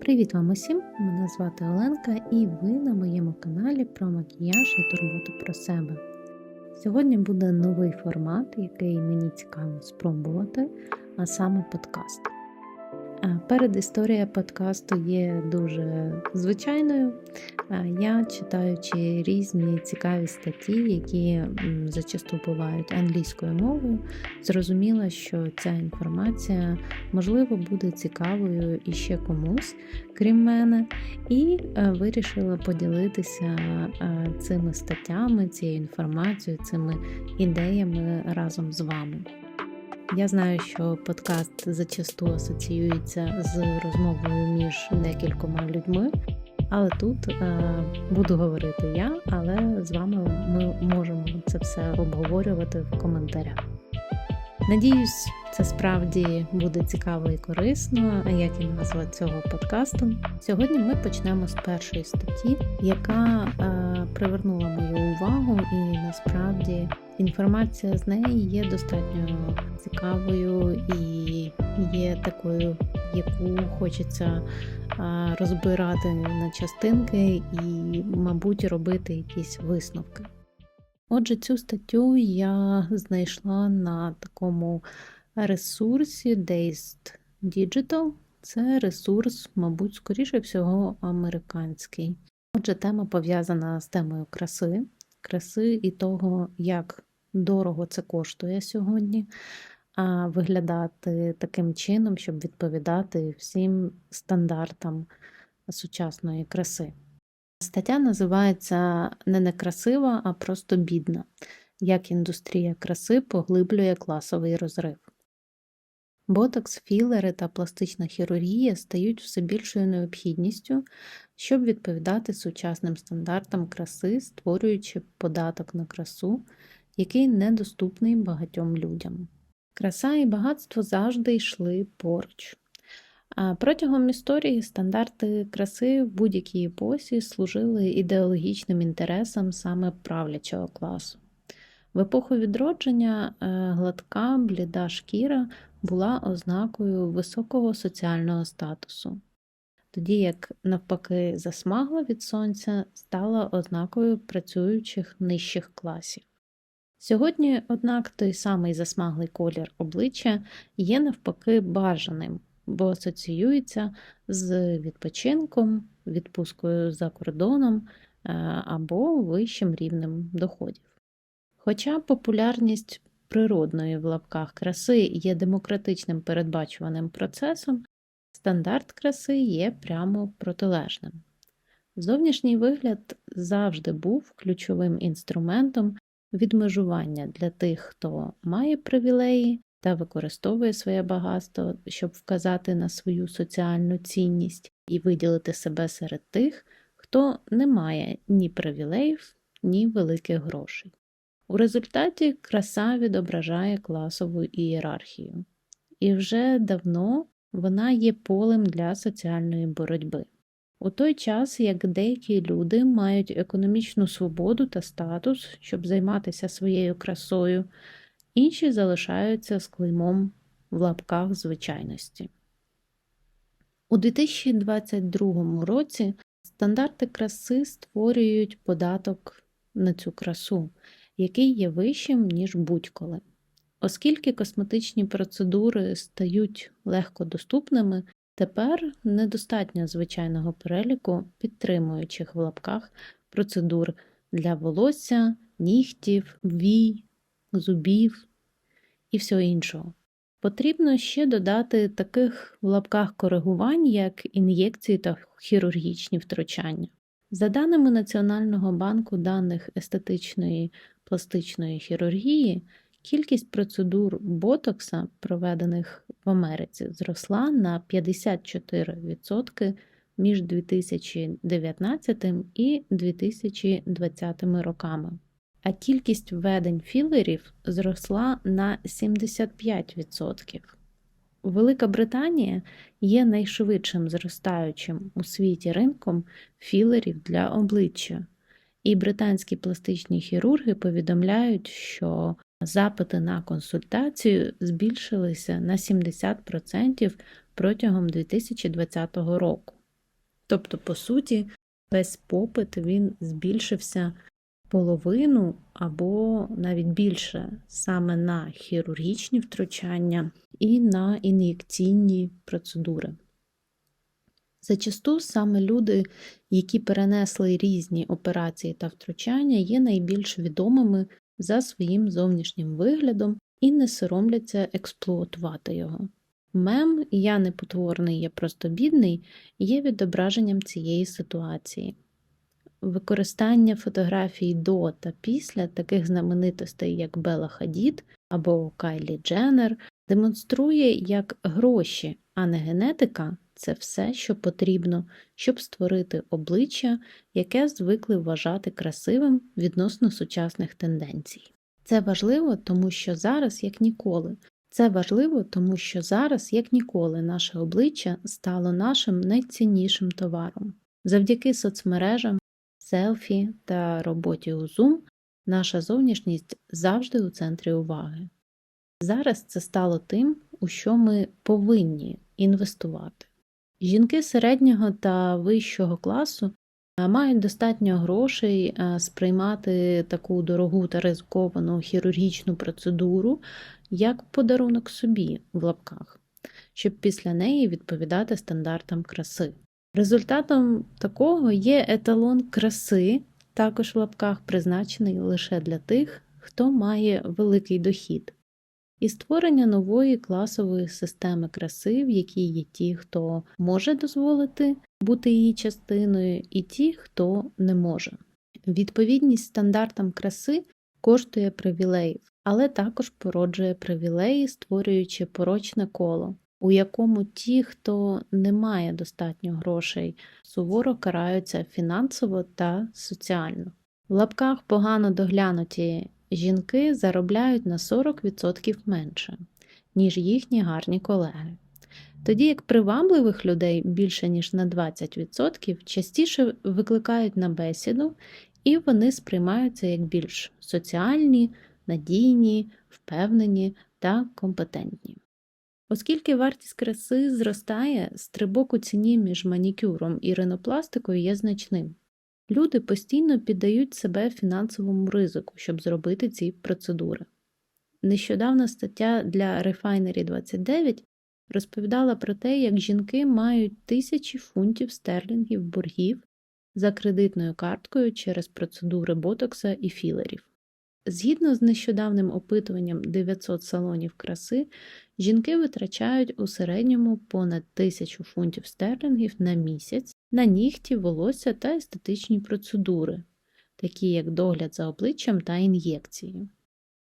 Привіт вам усім! Мене звати Оленка і ви на моєму каналі про макіяж і турботу про себе. Сьогодні буде новий формат, який мені цікаво спробувати, а саме подкаст. Перед історія подкасту є дуже звичайною. Я читаючи різні цікаві статті, які зачасту бувають англійською мовою, зрозуміла, що ця інформація можливо буде цікавою і ще комусь, крім мене, і вирішила поділитися цими статтями, цією інформацією, цими ідеями разом з вами. Я знаю, що подкаст зачасту асоціюється з розмовою між декількома людьми, але тут е, буду говорити я, але з вами ми можемо це все обговорювати в коментарях. Надіюсь, це справді буде цікаво і корисно, як і назва цього подкасту. Сьогодні ми почнемо з першої статті, яка е, привернула мою увагу, і насправді інформація з неї є достатньо цікавою і є такою, яку хочеться е, розбирати на частинки і, мабуть, робити якісь висновки. Отже, цю статтю я знайшла на такому ресурсі Dazed Digital. Це ресурс, мабуть, скоріше всього, американський. Отже, тема пов'язана з темою краси, краси і того, як дорого це коштує сьогодні, а виглядати таким чином, щоб відповідати всім стандартам сучасної краси. Стаття називається не некрасива, а просто бідна, як індустрія краси поглиблює класовий розрив. Ботокс, філери та пластична хірургія стають все більшою необхідністю, щоб відповідати сучасним стандартам краси, створюючи податок на красу, який недоступний багатьом людям. Краса і багатство завжди йшли поруч. Протягом історії стандарти краси в будь-якій епосі служили ідеологічним інтересам саме правлячого класу. В епоху відродження е, гладка, бліда шкіра була ознакою високого соціального статусу, тоді як, навпаки, засмагла від сонця стала ознакою працюючих нижчих класів. Сьогодні, однак, той самий засмаглий колір обличчя є навпаки бажаним бо асоціюється з відпочинком, відпускою за кордоном е, або вищим рівнем доходів. Хоча популярність природної в лапках краси є демократичним передбачуваним процесом, стандарт краси є прямо протилежним. Зовнішній вигляд завжди був ключовим інструментом відмежування для тих, хто має привілеї, та використовує своє багатство, щоб вказати на свою соціальну цінність і виділити себе серед тих, хто не має ні привілеїв, ні великих грошей. У результаті краса відображає класову ієрархію, і вже давно вона є полем для соціальної боротьби. У той час, як деякі люди мають економічну свободу та статус, щоб займатися своєю красою, інші залишаються з клеймом в лапках звичайності. У 2022 році стандарти краси створюють податок на цю красу, який є вищим, ніж будь-коли. Оскільки косметичні процедури стають легко доступними, тепер недостатньо звичайного переліку підтримуючих в лапках процедур для волосся, нігтів, вій, зубів і всього іншого. Потрібно ще додати таких в лапках коригувань, як ін'єкції та хірургічні втручання. За даними Національного банку даних естетичної пластичної хірургії, кількість процедур ботокса, проведених в Америці, зросла на 54% між 2019 і 2020 роками а кількість введень філерів зросла на 75%. Велика Британія є найшвидшим зростаючим у світі ринком філерів для обличчя, і британські пластичні хірурги повідомляють, що запити на консультацію збільшилися на 70% протягом 2020 року. Тобто, по суті, весь попит він збільшився половину або навіть більше саме на хірургічні втручання і на ін'єкційні процедури. Зачасту саме люди, які перенесли різні операції та втручання, є найбільш відомими за своїм зовнішнім виглядом і не соромляться експлуатувати його. Мем Я не потворний, я просто бідний є відображенням цієї ситуації. Використання фотографій до та після таких знаменитостей, як Бела Хадід або Кайлі Дженнер, демонструє, як гроші, а не генетика це все, що потрібно, щоб створити обличчя, яке звикли вважати красивим відносно сучасних тенденцій. Це важливо, тому що зараз, як ніколи, це важливо, тому що зараз, як ніколи, наше обличчя стало нашим найціннішим товаром. Завдяки соцмережам, селфі та роботі у Zoom наша зовнішність завжди у центрі уваги. Зараз це стало тим, у що ми повинні інвестувати. Жінки середнього та вищого класу е, мають достатньо грошей е, сприймати таку дорогу та ризиковану хірургічну процедуру як подарунок собі в лапках, щоб після неї відповідати стандартам краси. Результатом такого є еталон краси, також в лапках призначений лише для тих, хто має великий дохід і створення нової класової системи краси, в якій є ті, хто може дозволити бути її частиною, і ті, хто не може. Відповідність стандартам краси коштує привілеїв, але також породжує привілеї, створюючи порочне коло, у якому ті, хто не має достатньо грошей, суворо караються фінансово та соціально. В лапках погано доглянуті жінки заробляють на 40% менше, ніж їхні гарні колеги. Тоді як привабливих людей більше ніж на 20% частіше викликають на бесіду, і вони сприймаються як більш соціальні, надійні, впевнені та компетентні. Оскільки вартість краси зростає, стрибок у ціні між манікюром і ринопластикою є значним. Люди постійно піддають себе фінансовому ризику, щоб зробити ці процедури. Нещодавна стаття для Refinery 29 розповідала про те, як жінки мають тисячі фунтів стерлінгів боргів за кредитною карткою через процедури ботокса і філерів. Згідно з нещодавним опитуванням 900 салонів краси, жінки витрачають у середньому понад тисячу фунтів стерлінгів на місяць на нігті, волосся та естетичні процедури, такі як догляд за обличчям та ін'єкції.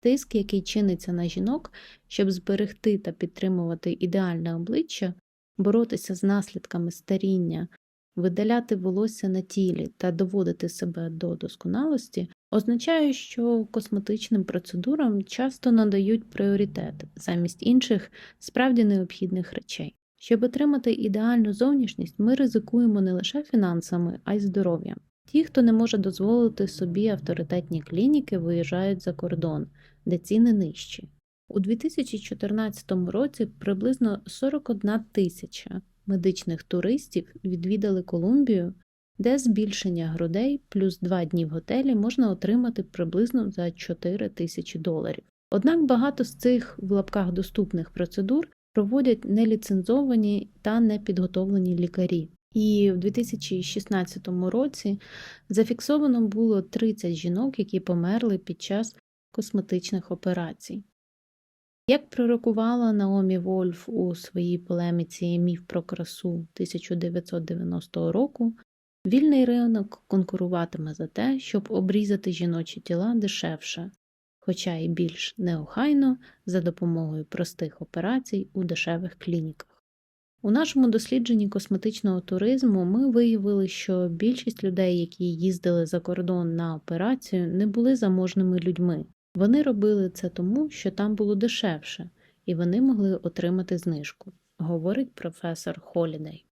Тиск, який чиниться на жінок, щоб зберегти та підтримувати ідеальне обличчя, боротися з наслідками старіння, видаляти волосся на тілі та доводити себе до досконалості, означає, що косметичним процедурам часто надають пріоритет замість інших справді необхідних речей. Щоб отримати ідеальну зовнішність, ми ризикуємо не лише фінансами, а й здоров'ям. Ті, хто не може дозволити собі авторитетні клініки, виїжджають за кордон, де ціни нижчі. У 2014 році приблизно 41 тисяча медичних туристів відвідали Колумбію, де збільшення грудей плюс 2 дні в готелі можна отримати приблизно за 4 тисячі доларів. Однак багато з цих в лапках доступних процедур проводять неліцензовані та непідготовлені лікарі. І в 2016 році зафіксовано було 30 жінок, які померли під час косметичних операцій. Як пророкувала Наомі Вольф у своїй полеміці Міф про красу 1990 року, вільний ринок конкуруватиме за те, щоб обрізати жіночі тіла дешевше, хоча й більш неохайно за допомогою простих операцій у дешевих клініках. У нашому дослідженні косметичного туризму ми виявили, що більшість людей, які їздили за кордон на операцію, не були заможними людьми. Вони робили це тому, що там було дешевше, і вони могли отримати знижку, говорить професор Холідей.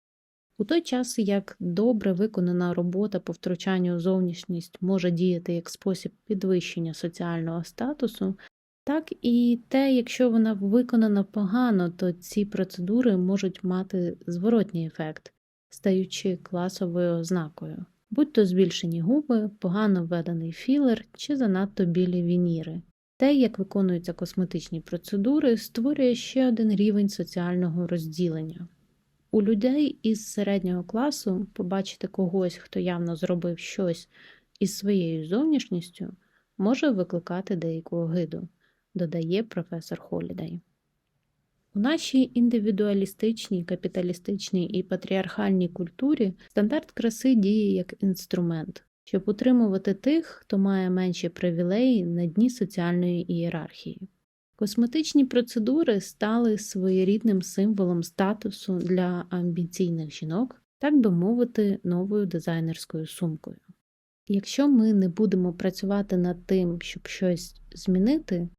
У той час, як добре виконана робота по втручанню у зовнішність може діяти як спосіб підвищення соціального статусу, так і те, якщо вона виконана погано, то ці процедури можуть мати зворотній ефект стаючи класовою ознакою, будь то збільшені губи, погано введений філер чи занадто білі вініри. Те, як виконуються косметичні процедури, створює ще один рівень соціального розділення. У людей із середнього класу побачити когось, хто явно зробив щось із своєю зовнішністю, може викликати деяку огиду, додає професор Холідей. У нашій індивідуалістичній, капіталістичній і патріархальній культурі стандарт краси діє як інструмент, щоб утримувати тих, хто має менші привілеї на дні соціальної ієрархії. Косметичні процедури стали своєрідним символом статусу для амбіційних жінок, так би мовити, новою дизайнерською сумкою. Якщо ми не будемо працювати над тим, щоб щось змінити,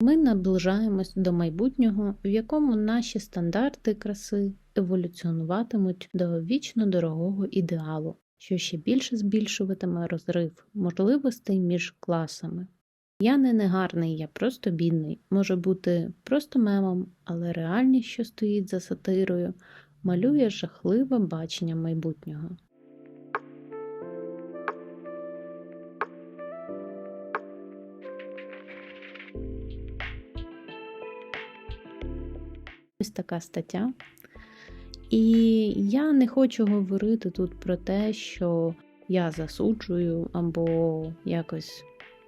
ми наближаємось до майбутнього, в якому наші стандарти краси еволюціонуватимуть до вічно дорогого ідеалу, що ще більше збільшуватиме розрив можливостей між класами. Я не негарний, я просто бідний, може бути просто мемом, але реальність, що стоїть за сатирою, малює жахливе бачення майбутнього. Ось така стаття. І я не хочу говорити тут про те, що я засуджую або якось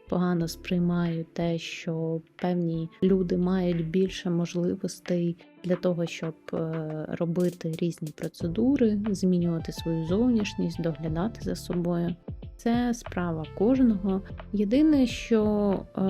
погано сприймаю те, що певні люди мають більше можливостей для того, щоб е, робити різні процедури, змінювати свою зовнішність, доглядати за собою. Це справа кожного. Єдине, що е,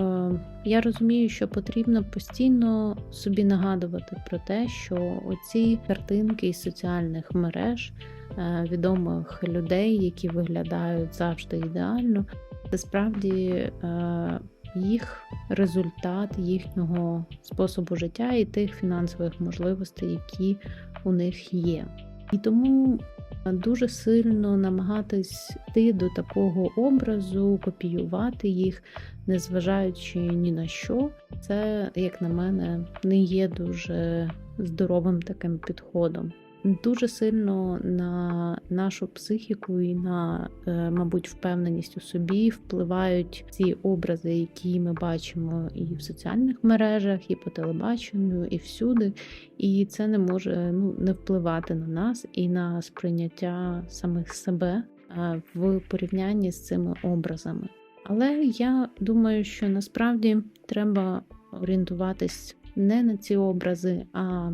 я розумію, що потрібно постійно собі нагадувати про те, що оці картинки із соціальних мереж е, відомих людей, які виглядають завжди ідеально, це справді е, їх результат їхнього способу життя і тих фінансових можливостей, які у них є. І тому дуже сильно намагатись йти до такого образу, копіювати їх, незважаючи ні на що, це, як на мене, не є дуже здоровим таким підходом. Дуже сильно на нашу психіку і на, е, мабуть, впевненість у собі впливають ці образи, які ми бачимо і в соціальних мережах, і по телебаченню, і всюди. І це не може ну, не впливати на нас і на сприйняття самих себе е, в порівнянні з цими образами. Але я думаю, що насправді треба орієнтуватись не на ці образи, а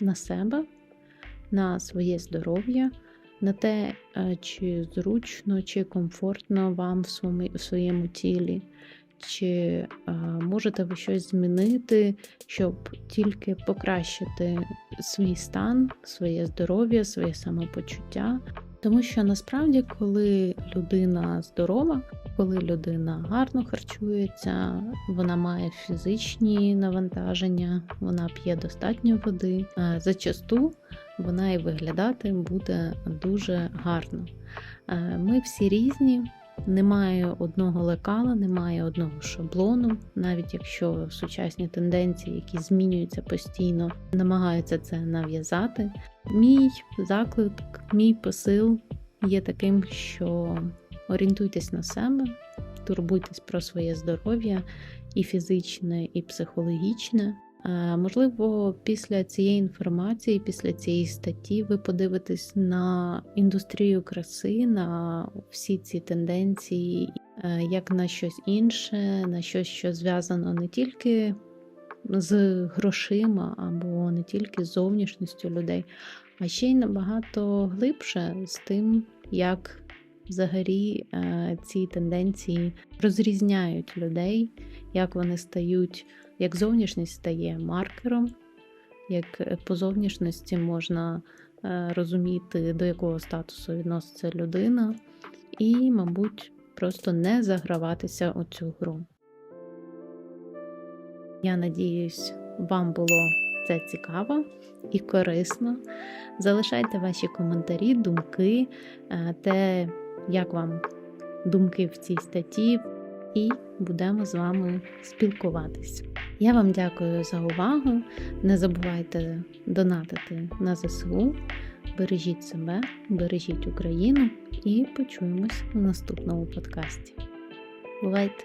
на себе на своє здоров'я, на те, е, чи зручно, чи комфортно вам в своєму тілі, чи е, можете ви щось змінити, щоб тільки покращити свій стан, своє здоров'я, своє самопочуття. Тому що насправді, коли людина здорова, коли людина гарно харчується, вона має фізичні навантаження, вона п'є достатньо води, е, зачасту вона і виглядати буде дуже гарно. Е, ми всі різні, немає одного лекала, немає одного шаблону, навіть якщо сучасні тенденції, які змінюються постійно, намагаються це нав'язати. Мій заклик, мій посил є таким, що орієнтуйтесь на себе, турбуйтесь про своє здоров'я і фізичне, і психологічне. Можливо, після цієї інформації, після цієї статті, ви подивитесь на індустрію краси, на всі ці тенденції, е, як на щось інше, на щось, що зв'язано не тільки з грошима або не тільки з зовнішністю людей, а ще й набагато глибше з тим, як взагалі е, ці тенденції розрізняють людей, як вони стають, як зовнішність стає маркером, як по зовнішності можна е, розуміти, до якого статусу відноситься людина, і, мабуть, просто не заграватися у цю гру. Я надіюсь, вам було це цікаво і корисно. Залишайте ваші коментарі, думки, е, те, як вам думки в цій статті, і будемо з вами спілкуватись. Я вам дякую за увагу. Не забувайте донатити на ЗСУ. бережіть себе, бережіть Україну і почуємось в наступному подкасті. Бувайте!